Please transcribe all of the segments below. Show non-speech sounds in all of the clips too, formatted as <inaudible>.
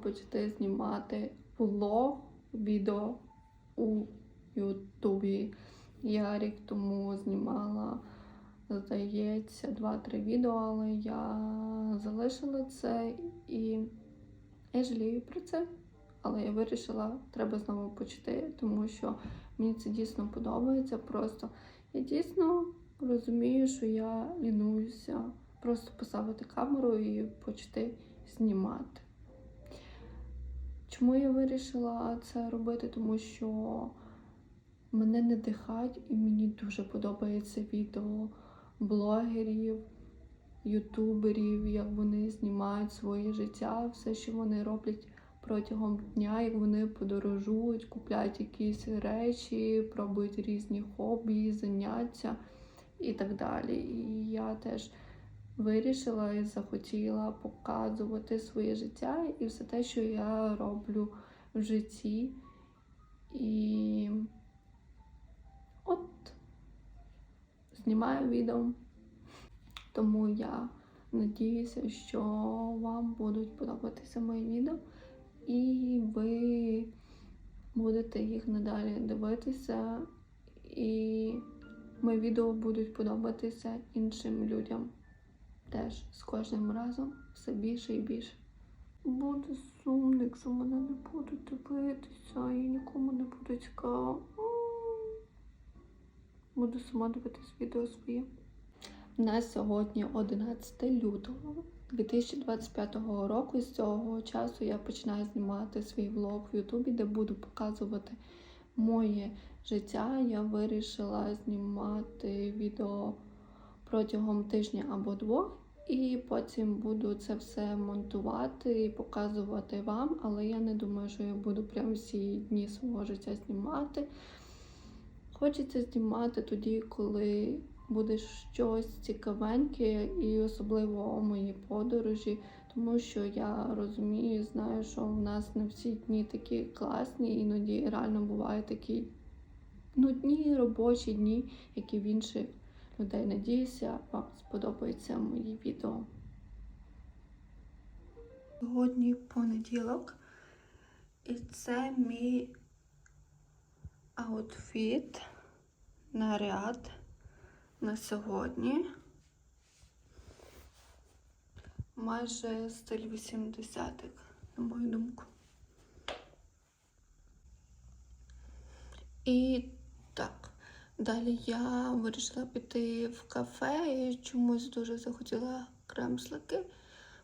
почати знімати влог, відео у Ютубі. Я рік тому знімала, здається, 2-3 відео, але я залишила це і я жалію про це. Але я вирішила, треба знову почати, тому що мені це дійсно подобається. Просто я дійсно розумію, що я лінуюся просто поставити камеру і почати знімати. Чому я вирішила це робити? Тому що мене не дихать і мені дуже подобається відео блогерів, ютуберів, як вони знімають своє життя, все, що вони роблять протягом дня, як вони подорожують, купляють якісь речі, пробують різні хобі, заняття і так далі. І я теж вирішила і захотіла показувати своє життя і все те, що я роблю в житті. І от знімаю відео. Тому я надіюся, що вам будуть подобатися мої відео, і ви будете їх надалі дивитися, і мої відео будуть подобатися іншим людям теж з кожним разом все більше і більше. Буде сумно, якщо мене не будуть дивитися і нікому не буде цікаво. Буду сама дивитись відео своє. У нас сьогодні 11 лютого 2025 року. І з цього часу я починаю знімати свій влог в Ютубі, де буду показувати моє життя. Я вирішила знімати відео протягом тижня або двох, і потім буду це все монтувати і показувати вам. Але я не думаю, що я буду прямо всі дні свого життя знімати. Хочеться знімати тоді, коли буде щось цікавеньке, і особливо мої подорожі, тому що я розумію, знаю, що в нас не всі дні такі класні, іноді реально бувають такі нудні робочі дні, як і в інших людей. Надіюся, вам сподобаються мої відео. Сьогодні понеділок, і це мій аутфіт, наряд на сьогодні. Майже стиль 80-х, на мою думку. І так, далі я вирішила піти в кафе і чомусь дуже захотіла кремслики.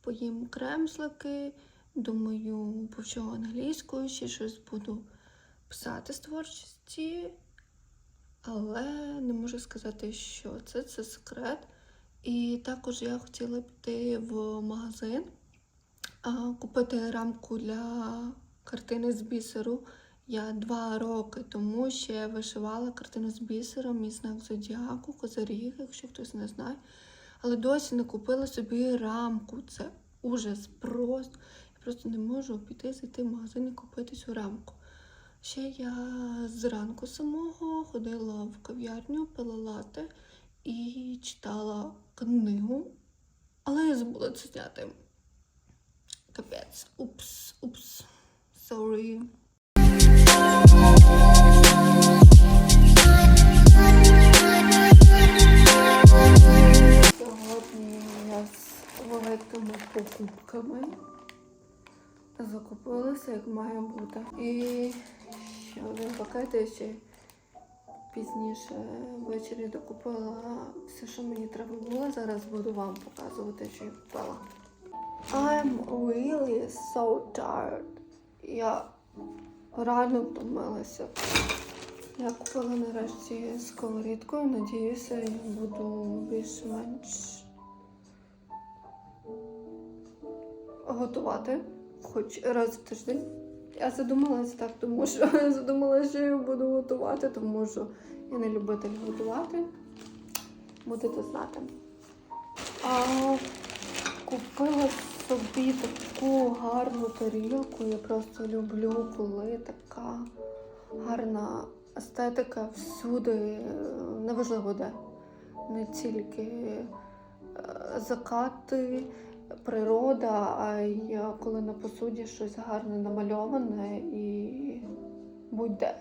Поїм кремслики, думаю, повчу англійською, ще щось буду писати з творчості, але не можу сказати, що це, це секрет. І також я хотіла піти в магазин, купити рамку для картини з бісеру. Я два роки тому ще вишивала картину з бісером і знак зодіаку, козиріг, якщо хтось не знає. Але досі не купила собі рамку. Це ужас просто. Я просто не можу піти, зайти в магазин і купити цю рамку. Ще я зранку самого ходила в кав'ярню, пила лати і читала книгу, але я забула це зняти. Капець. Упс, упс. Sorry. Великими покупками закупилася, як має бути. І ще один пакет я ще пізніше ввечері докупила все, що мені треба було. Зараз буду вам показувати, що я купила. I'm really so tired. Я реально втомилася. Я купила нарешті сковорідку, надіюся, я буду більш-менш готувати хоч раз в тиждень. Я задумалась так, тому що <laughs> я задумалася, що я буду готувати, тому що я не любитель готувати. Будете знати. А купила собі таку гарну тарілку. Я просто люблю, коли така гарна естетика всюди, е, неважливо де. Не тільки е, закати, природа, а й коли на посуді щось гарне намальоване і будь-де.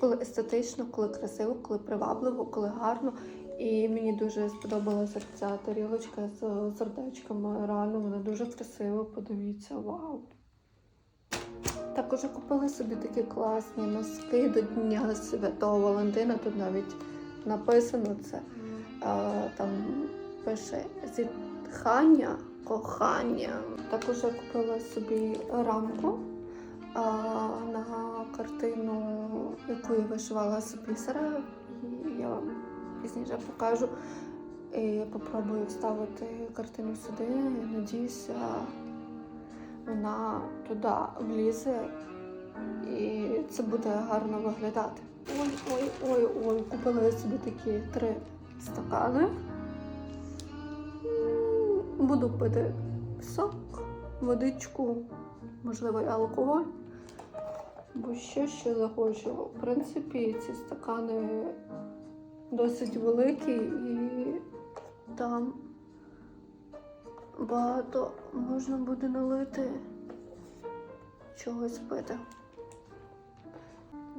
Коли естетично, коли красиво, коли привабливо, коли гарно. І мені дуже сподобалася ця тарілочка з сердечками. Реально вона дуже красива. Подивіться, вау! Також купила собі такі класні носки до Дня Святого Валентина. Тут навіть написано це. Там пише зітхання, кохання. Також я купила собі рамку на картину, яку я вишивала з бісера. І я вам пізніше покажу. І попробую вставити картину сюди. Я надіюся, вона туди влізе і це буде гарно виглядати. Ой, ой, ой, ой, купила я собі такі три стакани. Буду пити сок, водичку, можливо, і алкоголь. Бо що ще захочу. В принципі, ці стакани досить великі і там багато можна буде налити чогось пити.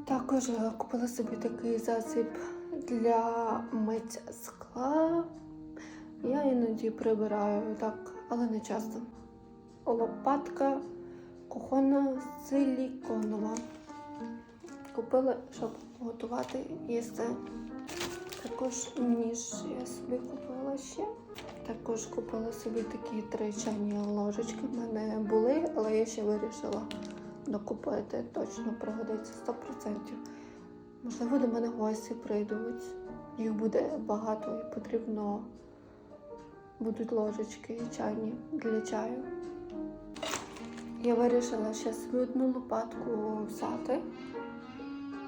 Також купила собі такий засіб для миття скла. Я іноді прибираю так, але не часто. Лопатка кухонна силіконова. Купила, щоб готувати їсти. Також ніж я собі купила ще. Також купила собі такі три чайні ложечки. В мене були, але я ще вирішила докупити. Точно пригодиться 100%. Можливо, до мене гості прийдуть. Їх буде багато і потрібно будуть ложечки чайні для чаю. Я вирішила ще собі одну лопатку взяти,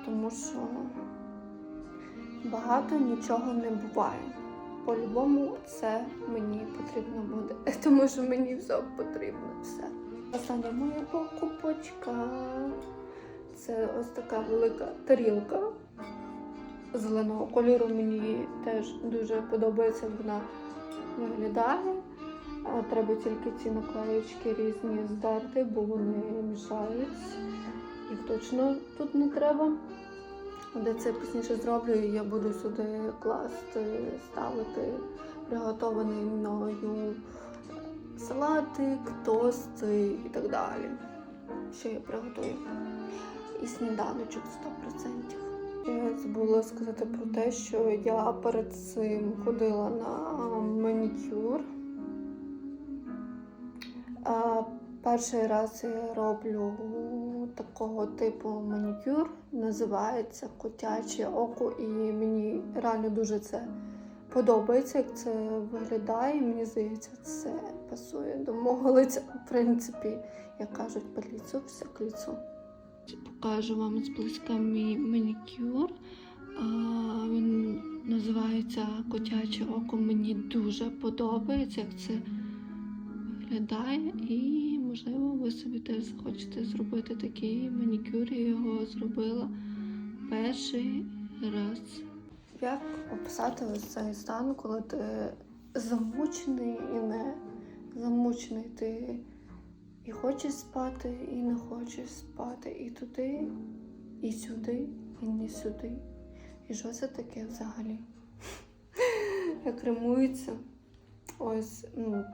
тому що багато нічого не буває. По-любому це мені потрібно буде, <laughs> тому що мені все потрібно все. Остання моя покупочка. Це ось така велика тарілка зеленого кольору. Mені теж дуже подобається, вона виглядає. Треба тільки ці наклеєчки різні здерти, бо вони мішають. Їх точно тут не треба. Де це пізніше зроблю, і я буду сюди класти, ставити приготований мною салатик, тости і так далі. Що я приготую. І сніданочок 100%. Я забула сказати про те, що я перед цим ходила на манікюр. Перший раз я роблю такого типу манікюр, називається котяче око, і мені реально дуже це подобається, як це виглядає. Мені здається, це пасує до мого лиця. В принципі, як кажуть, по ліцу, все к ліцу. Покажу вам зблизька мій манікюр. Він називається Котяче око. Мені дуже подобається, як це виглядає. І, можливо, ви собі теж захочете зробити такий манікюр. Я його зробила перший раз. Як описати ось цей стан, коли ти замучений і не замучений? Ти і хочеш спати, і не хочеш спати, і туди, і сюди, і не сюди. І що це таке взагалі? <laughs> Як римується? Ось, ну,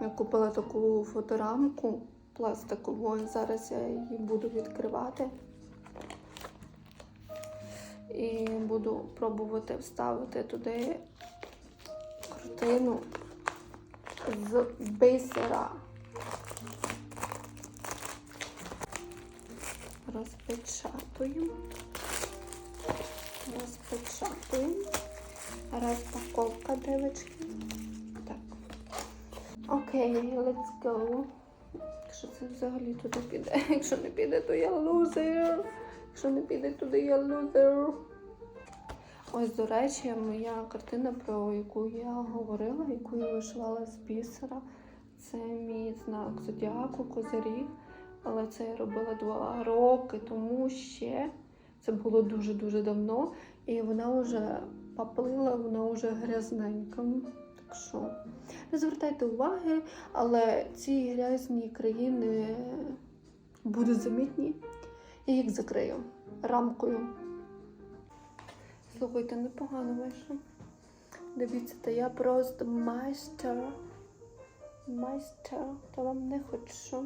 я купила таку фоторамку пластикову, зараз я її буду відкривати. І буду пробувати вставити туди картину з бисера. Розпечатуємо. Розпечатуємо. Розпаковка, девочки. Окей, let's go. Якщо це взагалі туди піде. <laughs> Якщо не піде, то я лузер. Якщо не піде туди, я лузер. Ось, до речі, моя картина, про яку я говорила, яку я вишивала з бісера. Це мій знак зодіаку, козиріг. Але це я робила два роки тому ще. Це було дуже-дуже давно. І вона вже поплила, вона вже грязненька. Що не звертайте уваги, але ці грязні країни будуть замітні. Я їх закрию рамкою. Слухайте, непогано вийшло. Дивіться, та я просто майстер. Майстер, та вам не хочу.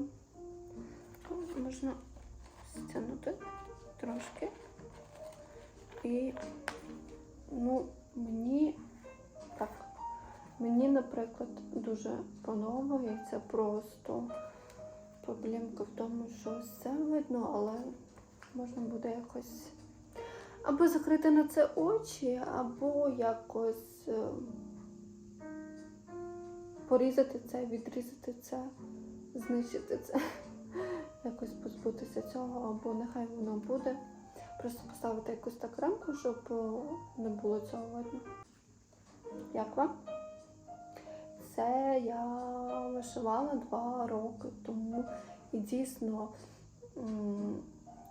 Можна стягнути трошки. І ну, мені. Мені, наприклад, дуже подобається просто проблемка в тому, що все видно, але можна буде якось або закрити на це очі, або якось е, порізати це, відрізати це, знищити це, <laughs> якось позбутися цього, або нехай воно буде. Просто поставити якусь так рамку, щоб е, не було цього видно. Як вам? Це я вишивала два роки тому. І дійсно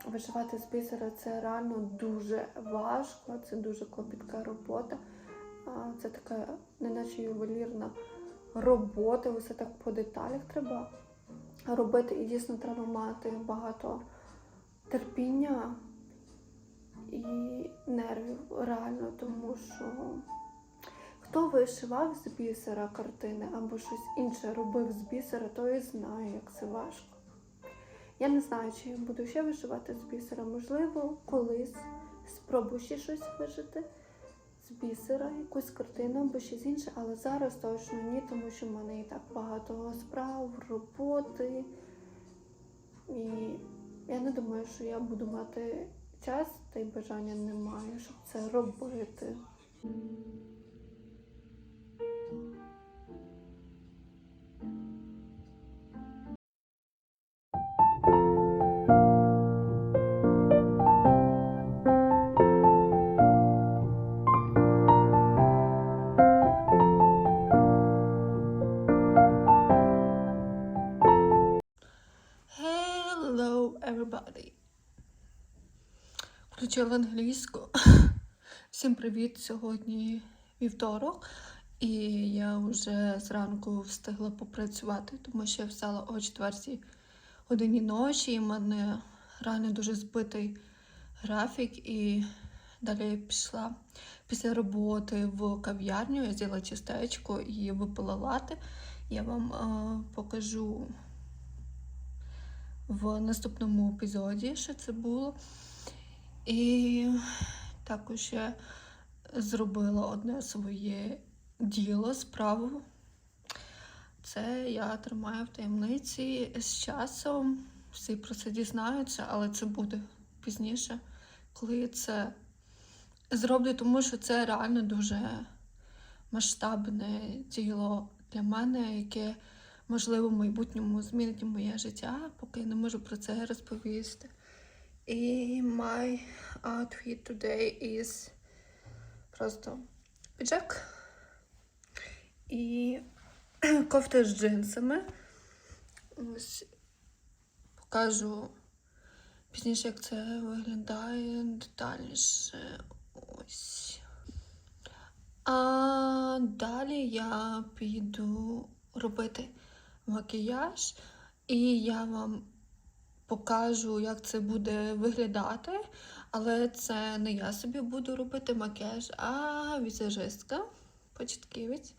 вишивати з бісера це реально дуже важко, це дуже клопітка робота. Це така, неначе ювелірна робота, усе так по деталях треба робити. І дійсно треба мати багато терпіння і нервів реально, тому що хто вишивав з бісера картини або щось інше робив з бісера, той знає, як це важко. Я не знаю, чи я буду ще вишивати з бісера. Можливо, колись спробую ще щось вишити з бісера, якусь картину або щось інше, але зараз точно ні, тому що в мене і так багато справ, роботи. І я не думаю, що я буду мати час та й бажання немає, щоб це робити. Everybody. Включила англійську. Всім привіт! Сьогодні вівторок, і я вже зранку встигла попрацювати, тому що я встала о 4 годині ночі, і в мене реально дуже збитий графік. І далі я пішла після роботи в кав'ярню, я з'їла чистечко і випила лати. Я вам е, покажу в наступному епізоді, що це було. І також я зробила одне своє діло, справу. Це я тримаю в таємниці з часом. Всі про це дізнаються, але це буде пізніше, коли я це зроблю, тому що це реально дуже масштабне діло для мене, яке, можливо, в майбутньому змінить моє життя, поки я не можу про це розповісти. І my outfit today is просто піджак і <clears throat> кофта з джинсами. Ось покажу пізніше, як це виглядає детальніше. Ось. А далі я піду робити макіяж, і я вам покажу, як це буде виглядати. Але це не я собі буду робити макіяж, а візажистка, початківець.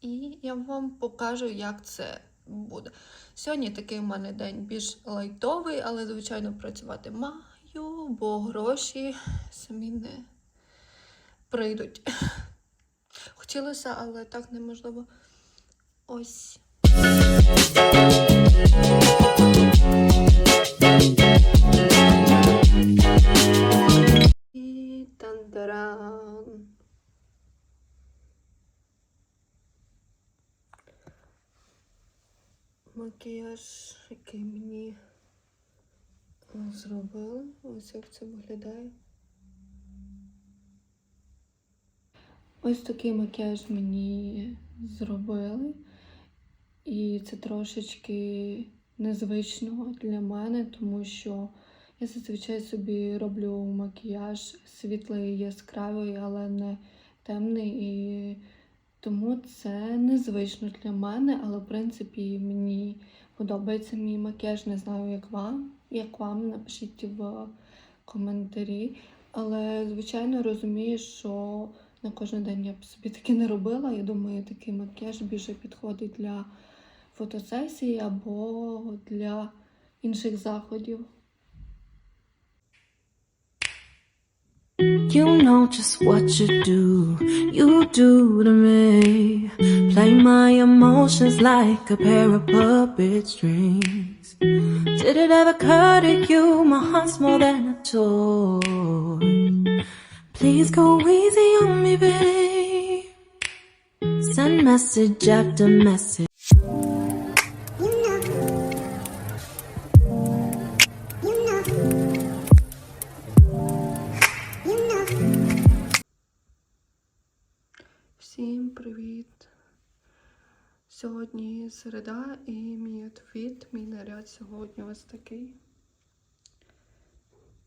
І я вам покажу, як це буде. Сьогодні такий у мене день більш лайтовий, але, звичайно, працювати маю, бо гроші самі не прийдуть. Хотілося, але так неможливо. Ось. Макіяж, який мені зробили. Ось як це виглядає. Ось такий макіяж мені зробили. І це трошечки незвично для мене, тому що я зазвичай собі роблю макіяж світлий, яскравий, але не темний. І Тому це незвично для мене, але в принципі мені подобається мій макіяж. Не знаю, як вам. Як вам, напишіть в коментарі. Але, звичайно, розумію, що на кожен день я б собі таке не робила. Я думаю, такий макіяж більше підходить для фотосесії або для інших заходів. You know just what you do, you do to me. Play my emotions like a pair of puppet strings. Did it ever occur to you my heart's more than a toy? Please go easy on me, babe. Send message after message. Сьогодні середа і мій отвіт, мій наряд сьогодні ось такий.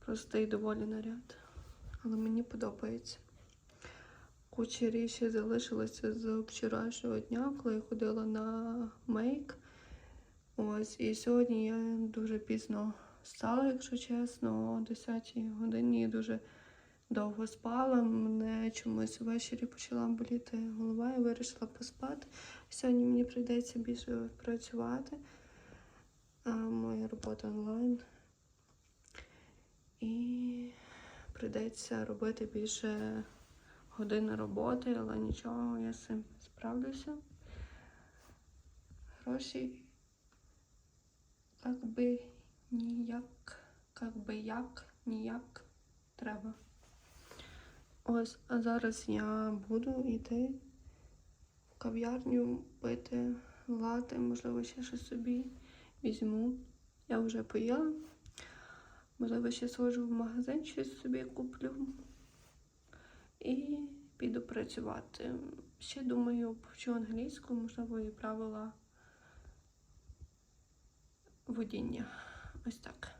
Простий доволі наряд, але мені подобається. Куча речей залишилося з вчорашнього дня, коли я ходила на мейк. Ось, і сьогодні я дуже пізно встала, якщо чесно, о 10 годині і дуже довго спала. Мене чомусь ввечері почала боліти голова і вирішила поспати. Сьогодні мені прийдеться більше працювати. Моя робота онлайн. І прийдеться робити більше годин роботи, але нічого, я з цим справлюся. Гроші як би ніяк, як би як, ніяк треба. Ось, а зараз я буду йти кав'ярню пити лати, можливо, ще щось собі візьму. Я вже поїла. Можливо, ще схожу в магазин, щось собі куплю. І піду працювати. Ще думаю, повчу англійську, можливо, і правила водіння. Ось так.